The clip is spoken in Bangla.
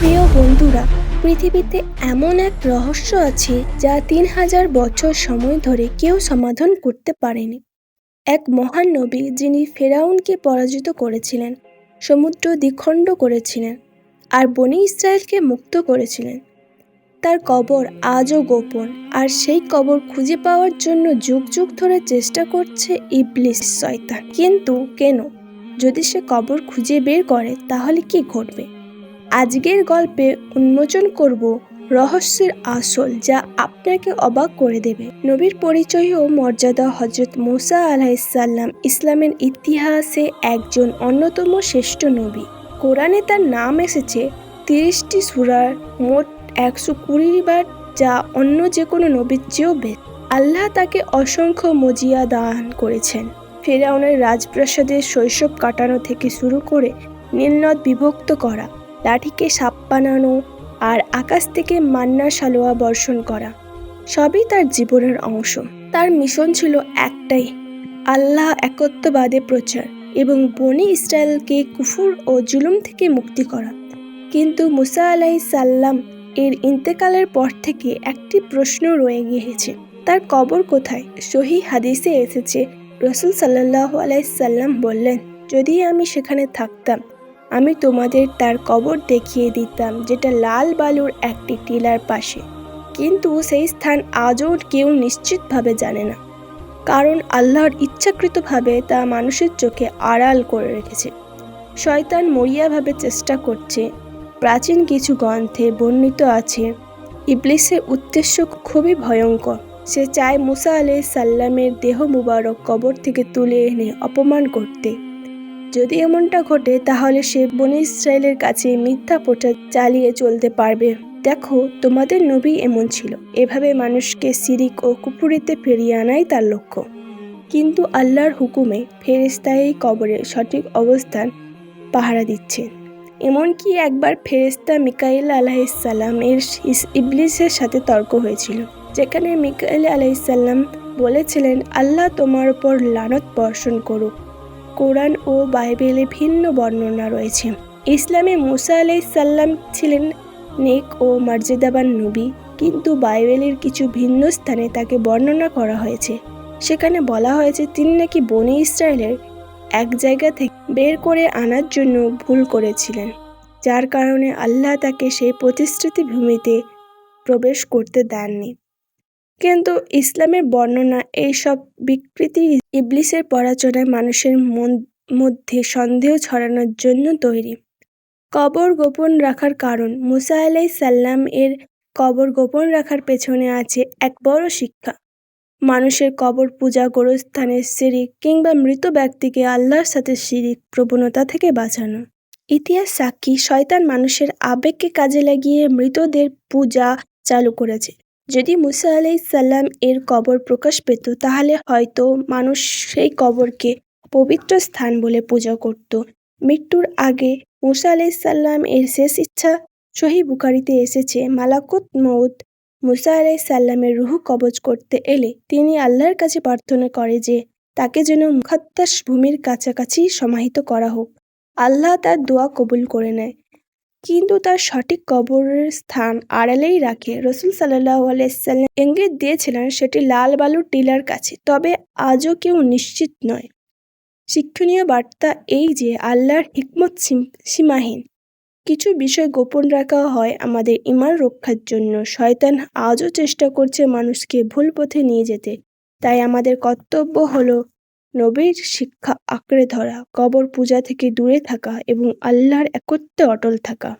প্রিয় বন্ধুরা, পৃথিবীতে এমন এক রহস্য আছে যা তিন হাজার বছর সময় ধরে কেউ সমাধান করতে পারেনি। এক মহান নবী যিনি ফেরাউনকে পরাজিত করেছিলেন, সমুদ্র দ্বিখণ্ড করেছিলেন আর বনি ইসরায়েলকে মুক্ত করেছিলেন। তার কবর আজও গোপন আর সেই কবর খুঁজে পাওয়ার জন্য যুগ যুগ ধরে চেষ্টা করছে ইবলিস শয়তান। কিন্তু কেন? যদি সে কবর খুঁজে বের করে, তাহলে কি ঘটবে? আজকের গল্পে উন্মোচন করব রহস্যের আসল যা আপনাকে অবাক করে দেবে। নবীর পরিচয় ও মর্যাদা হজরত মোসা আলাহিসাল্লাম ইসলামের ইতিহাসে একজন অন্যতম শ্রেষ্ঠ নবী। কোরআনে তার নাম এসেছে তিরিশটি সুরার মোট একশো কুড়ি বার যা অন্য যে কোনো নবীর চেয়েও বেশ। আল্লাহ তাকে অসংখ্য মজিয়া দান করেছেন। ফেরাউনের রাজপ্রাসাদের শৈশব কাটানো থেকে শুরু করে নীলনদ বিভক্ত করা। লাঠিকে সাপ বানানো আর আকাশ থেকে মান্না সালোয়া বর্ষণ করা, সবই তার জীবনের অংশ। তার মিশন ছিল একটাই, আল্লাহ একত্ববাদে প্রচার এবং বনি ইসরায়েলকে কুফুর ও জুলুম থেকে মুক্তি করা। কিন্তু মুসা আলাই সাল্লাম এর ইন্তেকালের পর থেকে একটি প্রশ্ন রয়ে গিয়েছে, তার কবর কোথায়? সহি হাদিসে এসেছে, রসুল সাল্লাহ আলাইসাল্লাম বললেন, যদি আমি সেখানে থাকতাম আমি তোমাদের তার কবর দেখিয়ে দিতাম, যেটা লাল বালুর একটি টিলার পাশে। কিন্তু সেই স্থান আজও কেউ নিশ্চিতভাবে জানে না। কারণ আল্লাহর ইচ্ছাকৃতভাবে তা মানুষের চোখে আড়াল করে রেখেছে। শয়তান মরিয়াভাবে চেষ্টা করছে। প্রাচীন কিছু গ্রন্থে বর্ণিত আছে ইবলিসের উদ্দেশ্য খুবই ভয়ঙ্কর। সে চায় মুসা আলাই সাল্লামের দেহ মুবারক কবর থেকে তুলে এনে অপমান করতে। যদি এমনটা ঘটে, তাহলে সে বনি ইসরায়েলের কাছে মিথ্যা প্রচার চালিয়ে চলতে পারবে। দেখো, তোমাদের নবী এমন ছিল। এভাবে মানুষকে সিরিক ও কুপুরিতে ফিরিয়ে আনাই তার লক্ষ্য। কিন্তু আল্লাহর হুকুমে ফেরেস্তা কবরের সঠিক অবস্থান পাহারা দিচ্ছেন এমনকি একবার ফেরেস্তা মিকাইল আলাহিসাল্লাম এর ইবলিসের সাথে তর্ক হয়েছিল, যেখানে মিকাইল আলাইসাল্লাম বলেছিলেন, আল্লাহ তোমার উপর লানত বর্ষণ করুক। কোরআন ও বাইবেলে ভিন্ন বর্ণনা রয়েছে। ইসলামে মুসা আলাইসাল্লাম ছিলেন নেক ও মর্যাদাবান নবী, কিন্তু বাইবেলের কিছু ভিন্ন স্থানে তাকে বর্ণনা করা হয়েছে। সেখানে বলা হয়েছে, তিনি নাকি বনি ইসরায়েলের এক জায়গা থেকে বের করে আনার জন্য ভুল করেছিলেন, যার কারণে আল্লাহ তাকে সেই প্রতিশ্রুতি ভূমিতে প্রবেশ করতে দেননি। কিন্তু ইসলামের বর্ণনা এইসব বিকৃতি ইবলিসের পরাচনায় মানুষের মন, মধ্যে সন্দেহ ছড়ানোর জন্য তৈরি। কবর গোপন রাখার কারণ, মুসা আলাই সাল্লাম এর কবর গোপন রাখার পেছনে আছে এক বড় শিক্ষা। মানুষের কবর পূজা গোরস্থানের শিরিক কিংবা মৃত ব্যক্তিকে আল্লাহর সাথে শিরিক প্রবণতা থেকে বাঁচানো। ইতিহাস সাক্ষী, শয়তান মানুষের আবেগকে কাজে লাগিয়ে মৃতদের পূজা চালু করেছে। যদি মুসা আলাই সাল্লাম এর কবর প্রকাশ পেত, তাহলে হয়তো মানুষ সেই কবরকে পবিত্র স্থান বলে পূজা করত। মৃত্যুর আগে মুসা আলাই সাল্লাম এর শেষ ইচ্ছা সহি বুখারিতে এসেছে, মালাকুত মৌত মুসা আলাই সাল্লামের রুহু কবজ করতে এলে তিনি আল্লাহর কাছে প্রার্থনা করে যে তাকে যেন মুখাত্তাস ভূমির কাছাকাছি সমাহিত করা হোক। আল্লাহ তার দোয়া কবুল করে নেয়। কিন্তু তার সঠিক কবরের স্থান আড়ালেই রাখে। রসুল সাল্লাহ আলাইসাল্লাম ইঙ্গিত দিয়েছিলেন সেটি লাল বালুর টিলার কাছে। তবে আজও কেউ নিশ্চিত নয়। শিক্ষণীয় বার্তা এই যে আল্লাহর হিকমত সীমাহীন। কিছু বিষয় গোপন রাখা হয় আমাদের ইমান রক্ষার জন্য। শয়তান আজও চেষ্টা করছে মানুষকে ভুল পথে নিয়ে যেতে। তাই আমাদের কর্তব্য হলো নবীর শিক্ষা আঁকড়ে ধরা কবর পূজা থেকে দূরে থাকা এবং আল্লাহর একত্রে অটল থাকা।